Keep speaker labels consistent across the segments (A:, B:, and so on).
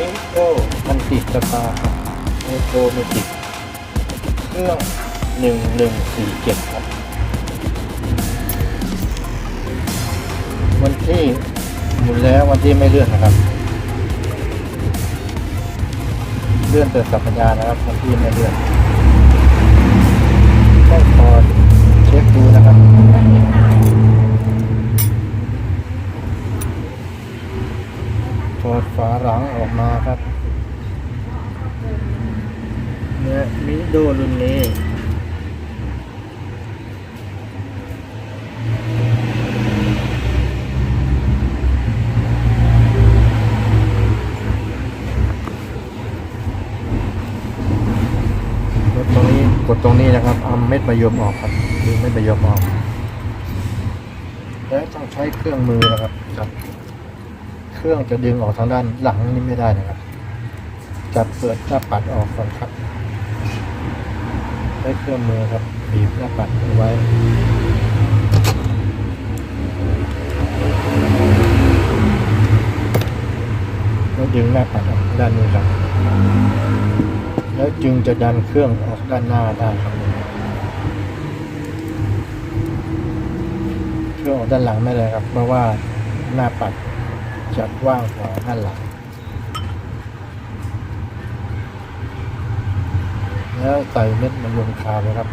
A: มิโตมันติดสตาร์ครับเมโทรไม่ติดเครื่องหนึ่งหนึ่งสี่เจ็ดครับ วันที่หมุนแล้ววันที่ไม่เลื่อนนะครับ เลื่อนเปิดสัปดาห์นะครับ วันที่ไม่เลื่อนต้องคอยเช็คดูนะครับ ถอดฝา หลังออกมาครับเนี่ยมิโดรุ่นนี้กดตรงนี้กดตรงนี้นะครับเอาเม็ดมะยมออกครับดึงเม็ดมะยมออก แล้วต้องใช้เครื่องมือนะครับจับ เครื่องจะดึงออกทางด้านหลังนี่ไม่ได้นะครับ จับเปิดหน้าปัดออกก่อนครับใช้เครื่องมือครับบีบหน้าปัดเอาไว้ แล้วดึงหน้าปัดออกด้านนี้ครับ แล้วจึงจะดันเครื่องออกด้านหน้าได้ครับเครื่องออกด้านหลังไม่ได้ครับ เพราะว่าหน้าปัด จะกว้างกว่าด้านหลัง แล้วใส่เม็ดมะยมคาเลยครับ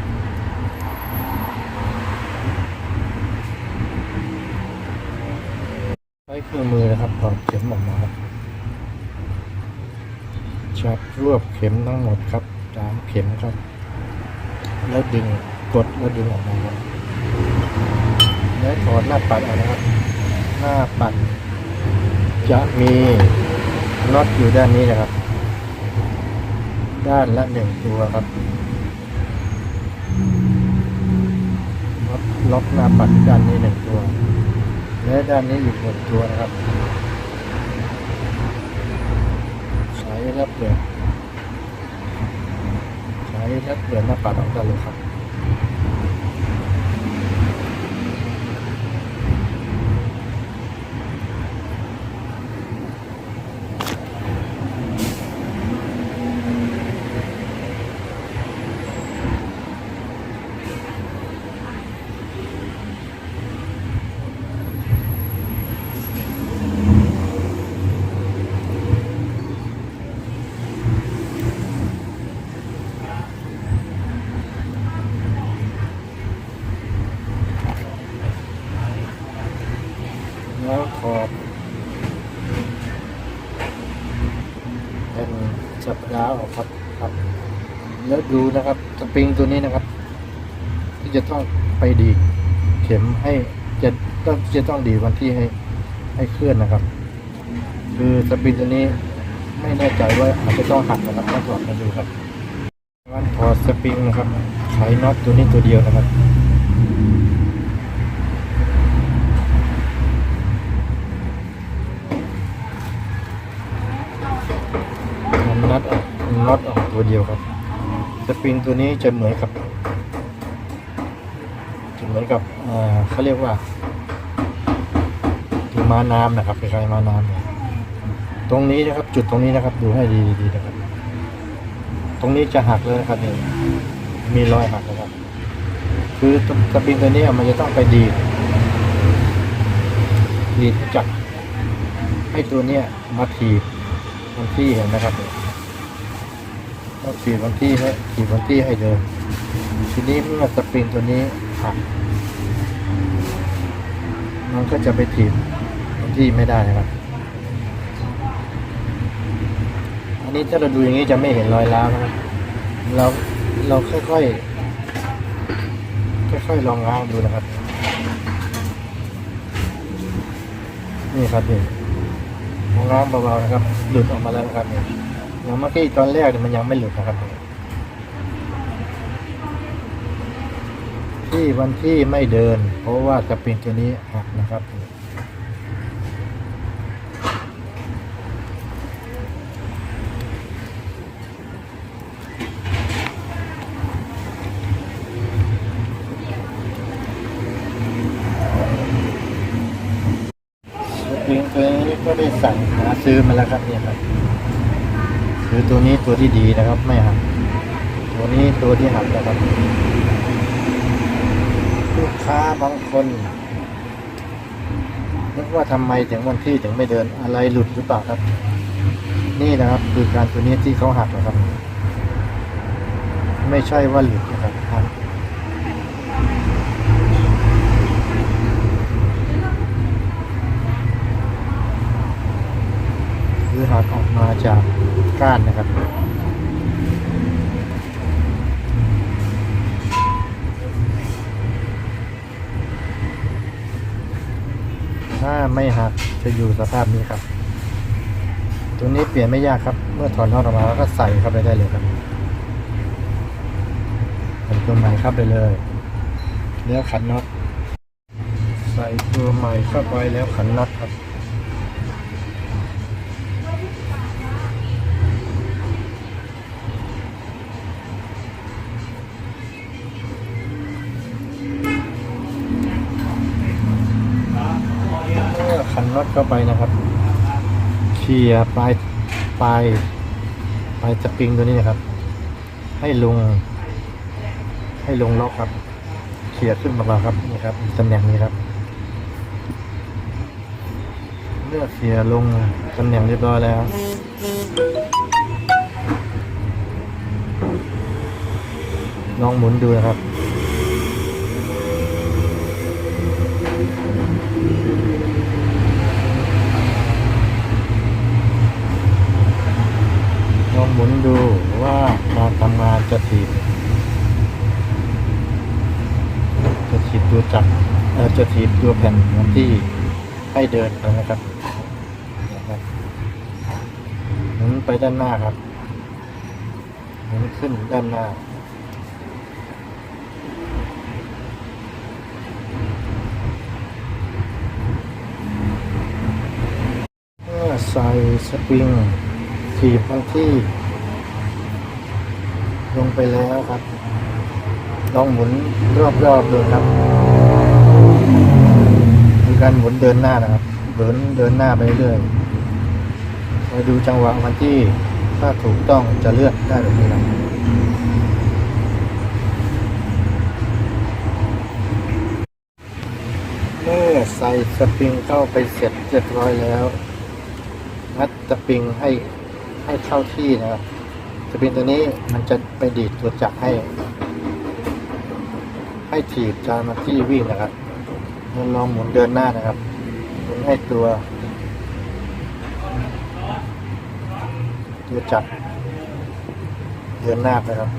A: ใช้เครื่องมือนะครับถอดเข็มออกมาครับจับรวบเข็มทั้งหมดครับสามเข็มครับ แล้วดึงกดแล้วดึงออกมาครับแล้วถอดหน้าปัดออกนะครับ หน้าปัด จะมีน็อตอยู่ด้านนี้นะครับ ด้านละหนึ่งตัวครับน็อตล็อกหน้าปัดด้านนี้หนึ่งตัว และด้านนี้อีกหนึ่งตัวนะครับสายรับเปลือกสายรับเปลือกหน้าปัดออกได้เลยครับ แล้วข อบเป็นสัปดาห์ออกครับครับ แล้วดูนะครับสปริงตัวนี้นะครับ ที่จะต้องไปดีดเข็มให้จะต้องจะต้องดีวันที่ให้ให้เคลื่อนนะครับ คือสปริงตัวนี้ไม่แน่ใจว่าอาจจะต้องหักนะครับต้องถอดมาดูครับการถอดสปริงนะครับใช้น็อตตัวนี้ตัวเดียวนะครับ มันน็อตออกน็อตออกตัวเดียวครับสปริงตัวนี้จะเหมือนกับจะเหมือนกับเขาเรียกว่าถึงมาน้ำนะครับคล้ายๆมาน้ำตรงนี้นะครับ จุดตรงนี้นะครับ ดูให้ดีๆนะครับ ตรงนี้จะหักเลยนะครับนี่มีรอยหักนะครับ คือสปริงตัวนี้มันจะต้องไปดีดดีดจับให้ตัวเนี้ยมาถีบวันที่เห็นนะครับ ต้องถีบวันที่ให้ถีบวันที่ให้เดินทีนี้เมื่อสปริงตัวนี้หักมันก็จะไปถีบวันที่ไม่ได้นะครับ อันนี้ถ้าเราดูอย่างนี้จะไม่เห็นรอยร้าวนะครับเราเราค่อยๆค่อยๆลองง้างดูนะครับ นี่ครับนี่ลองง้างเบาๆนะครับหลุดออกมาแล้วนะครับนี่ อย่างเมื่อกี้ตอนแรกเนี่ยมันยังไม่หลุดนะครับ ที่วันที่ไม่เดิน เพราะว่าสปริงตัวนี้หักนะครับสปริงตัวนี้ก็ได้สั่งหาซื้อมาแล้วครับเนี่ยครับ คือตัวนี้ตัวที่ดีนะครับไม่หักตัวนี้ตัวที่หักนะครับลูกค้าบางคนนึกว่าทำไมถึงวันที่ถึงไม่เดินอะไรหลุดหรือเปล่าครับ นี่นะครับคือการตัวนี้ที่เขาหักนะครับ ไม่ใช่ว่าหลุดนะครับหักคือหักออกมาจาก ก้านนะครับ ถ้าไม่หักจะอยู่สภาพนี้ครับ ตัวนี้เปลี่ยนไม่ยากครับ เมื่อถอนน็อตออกมาแล้วก็ใส่เข้าไปได้เลยครับใส่ตัวใหม่เข้าไปเลย แล้วขันน็อต ใส่ตัวใหม่เข้าไปแล้วขันน็อตครับ เข้าไปนะครับเคลียปลายปลายปลายสปริงตัวนี้นะครับ ให้ลง ให้ลงล็อกครับเคลียขึ้นมาครับนี่ครับตำแหน่งนี้ครับเมื่อเคลียลงตำแหน่งเรียบร้อยแล้วลองหมุนดูนะครับ ลองหมุนดูว่าการทำงานจะถีบจะถีบตัวจักรจะถีบตัวแผ่นที่ให้เดินนะครับนะครับหมุนไปด้านหน้าครับหมุนขึ้นด้านหน้าใส่สปริง ถีบมันที่ ลงไปแล้วครับ ลองหมุนรอบๆดูครับมีการหมุนเดินหน้านะครับหมุนเดินหน้าไปเรื่อยไปดูจังหวะมันที่ถ้าถูกต้องจะเลือกได้แบบนี้นะเมื่อใส่สปริงเข้าไปเสร็จเรียบร้อยแล้วงัดสปริงให้ ให้เข้าที่นะครับสปริงตัวนี้มันจะไปดีดตัวจักรให้ ให้ถีบจานมาที่วิ่งนะครับมันลองหมุนเดินหน้านะครับหมุนให้ตัว ตัวจักรเดินหน้าไปครับ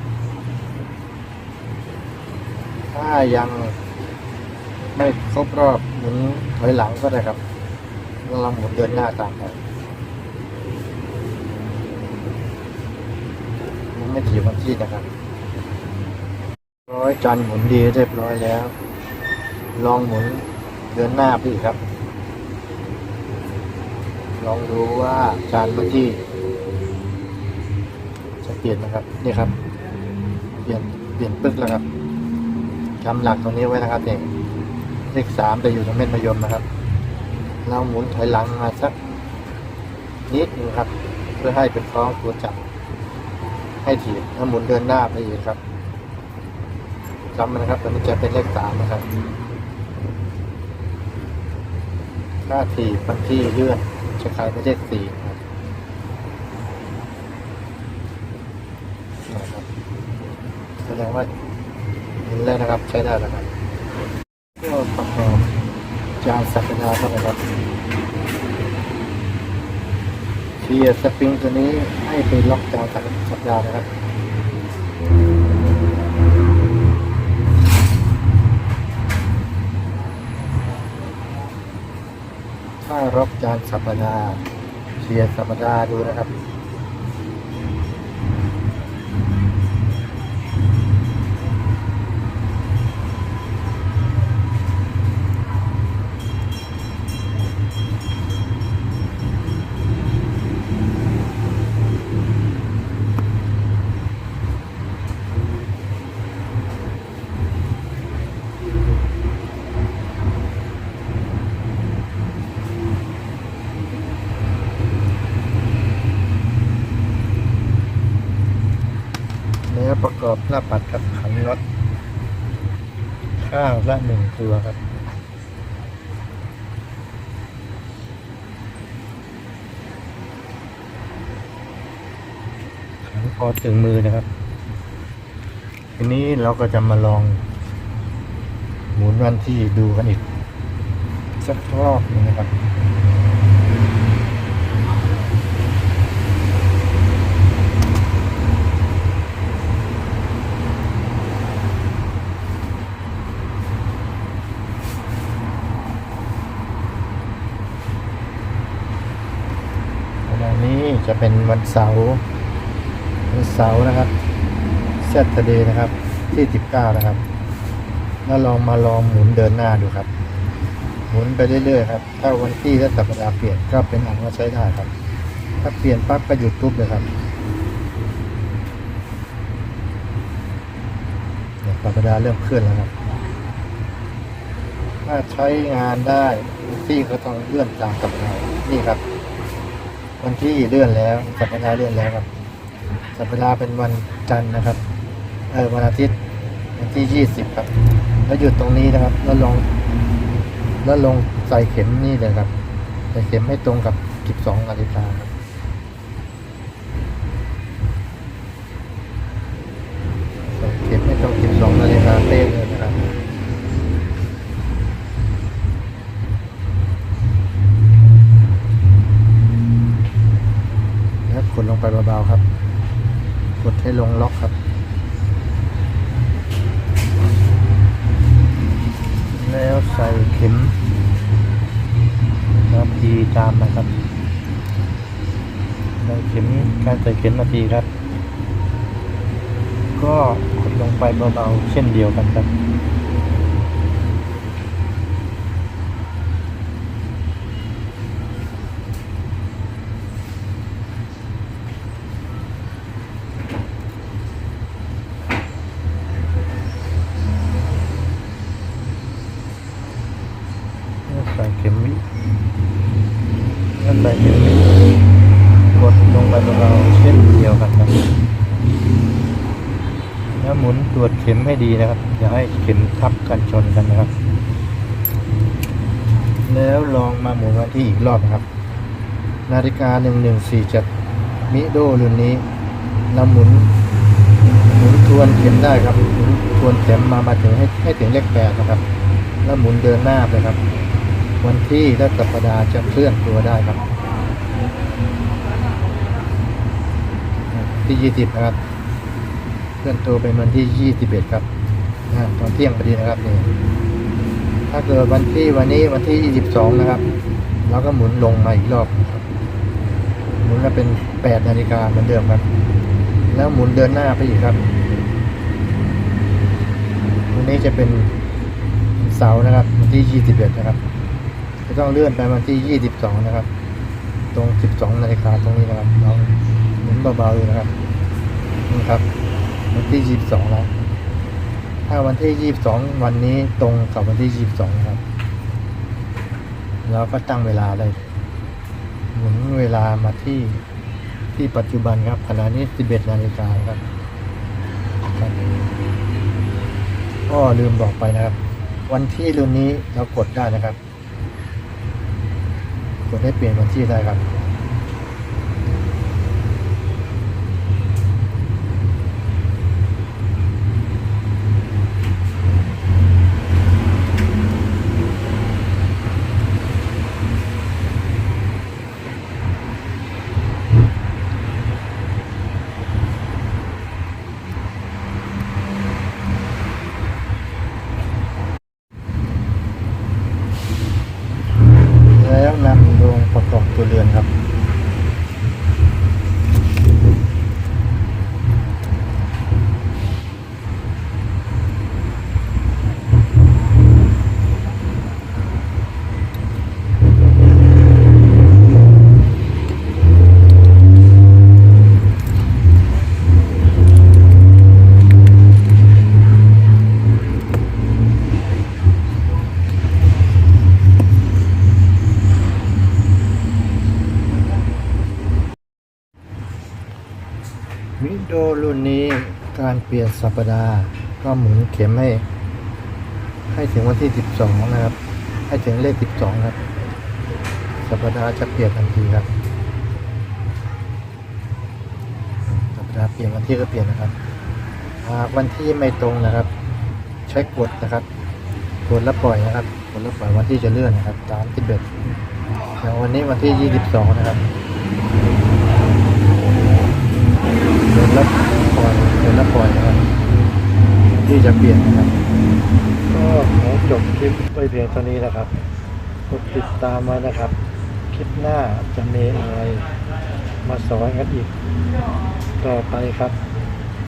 A: ถ้ายังไม่ครบรอบหมุนถอยหลังก็ได้ครับลองหมุนเดินหน้าตามไป ยัง ไม่ถีบมันที่นะครับร้อยจานหมุนดีเรียบร้อยแล้ว ลองหมุนเดินหน้าไปอีกครับ ลองดูว่าจานมันที่จะเปลี่ยนนะครับนี่ครับ เปลี่ยนเปลี่ยนปึ๊กแล้วครับจำหลักตรงนี้ไว้นะครับเด็กเลขสามจะอยู่ตรงเม็ดมะยมนะครับ เราหมุนถอยหลังมาสักนิดนึงครับ เพื่อให้เป็นคล้องตัวจับ ให้ถีบแล้วหมุนเดินหน้าไปอีกครับจำมันนะครับตัวนี้จะเป็นเลขสามนะครับถ้าถีบมันที่เลื่อนจะกลายเป็นเลขสี่นะครับแสดงว่าหมุนแล้วนะครับใช้ได้แล้วครับก็ประกอบจานสัปดาห์เข้าไปครับ เบียร์สปริงตัวนี้ให้ไปล็อกจาวสัสัปดาห์นะครับถ้าล็อกจานสัปดาห์เคลียร์สัปดาห์ดูนะครับ อบหน้าปัดกับขันน็อตข้างละหนึ่งตัวครับขันพอถึงมือนะครับ ทีนี้เราก็จะมาลองหมุนวันที่ดูกันอีกสักรอบหนึงนะครับ เวลานี้ จะเป็นวันเสาร์วันเสาร์นะครับเซตเดย์นะครับ ที่ 19 นะครับ แล้วลองมาลองหมุนเดินหน้าดูครับ หมุนไปเรื่อยๆครับ ถ้าวันที่และสัปดาห์เปลี่ยนก็เป็นอันว่าใช้ได้ครับ ถ้าเปลี่ยนปั๊บก็หยุดปุ๊บเลยครับเนี่ยสัปดาห์เริ่มเคลื่อนแล้วครับ ถ้าใช้งานได้ที่ก็ต้องเลื่อนตามสัปดาห์นี่ครับ วันที่เลื่อนแล้วสัปดาห์เลื่อนแล้วครับสัปดาห์เป็นวันจันทร์นะครับ เออวันอาทิตย์วันที่ยี่สิบครับ แล้วหยุดตรงนี้นะครับ แล้วลองแล้วลงใส่เข็มนี่เลยครับ ใส่เข็มให้ตรงกับสิบสองนาฬิกาครับใส่เข็มให้ตรงสิบสองนาฬิกาเป๊ะเลยนะครับ แล้วกดลงไป เบาๆครับ กดให้ลงล็อกครับ แล้วใส่เข็มนาทีตามนะครับใส่เข็มการใส่เข็มนาทีครับ ก็กดลงไปเบาๆเช่นเดียวกันครับ แล้วใส่เข็มวิ แล้วใส่เข็มวิกดลงไปเบาๆเช่นเดียวกันครับแล้วหมุนตรวจเข็มให้ดีนะครับอย่าให้เข็มทับกันชนกันนะครับ แล้วลองมาหมุนวันที่อีกรอบนะครับ นาฬิกา 1147มิโดรุ่นนี้เราหมุนหมุนทวนเข็มได้ครับหมุนทวนเข็มมามาถึงให้ให้ถึงเลขแปดนะครับ แล้วหมุนเดินหน้าไปครับ วันที่และสัปดาห์จะเคลื่อนตัวได้ครับ ที่ยี่สิบนะครับ เคลื่อนตัวเป็นวันที่ยี่สิบเอ็ดครับตอนเที่ยงพอดีนะครับนี่ถ้าเกิดวันที่วันนี้วันที่ยี่สิบสองนะครับ เราก็หมุนลงมาอีกรอบครับ หมุนมาเป็นแปดนาฬิกาเหมือนเดิมครับ แล้วหมุนเดินหน้าไปอีกครับ วันนี้จะเป็นเสาร์นะครับวันที่ 21 นะครับ ต้องเลื่อนไปวันที่ 22 นะครับ ตรง 12นาฬิกาตรงนี้นะครับลองหมุนเบาๆดูนะครับนี่ครับ วันที่ 22 แล้ว ถ้าวันที่ 22 วันนี้ตรงกับวันที่ 22 นะครับ เราก็ตั้งเวลาเลยหมุนเวลามาที่ที่ปัจจุบันครับขณะนี้ 11 นาฬิกาครับครับก็ลืมบอกไปนะครับ วันที่รุ่นนี้เรากดได้นะครับ กดให้เปลี่ยนวันที่ได้ครับ แล้วนำลงประกอบตัวเรือนครับ มิโด รุ่นนี้การเปลี่ยนสัปดาห์ก็หมุนเข็มให้ ให้ถึงวันที่สิบสองนะครับ ให้ถึงเลขสิบสองครับ สัปดาห์จะเปลี่ยนทันทีครับ สัปดาห์เปลี่ยนวันที่ก็เปลี่ยนนะครับหากวันที่ไม่ตรงนะครับ ใช้กดนะครับกดแล้วปล่อยนะครับกดแล้วปล่อยวันที่จะเลื่อนนะครับตามที่เบ็ดอย่างวันนี้วันที่ยี่สิบสองนะครับกดแล้ว ปล่อยกดแล้วปล่อยนะครับที่จะเปลี่ยนนะครับ ก็ขอจบคลิปไปเพียงเท่านี้นะครับกดติดตามไว้นะครับ คลิปหน้าจะมีอะไรมาสอนกันอีกต่อไปครับ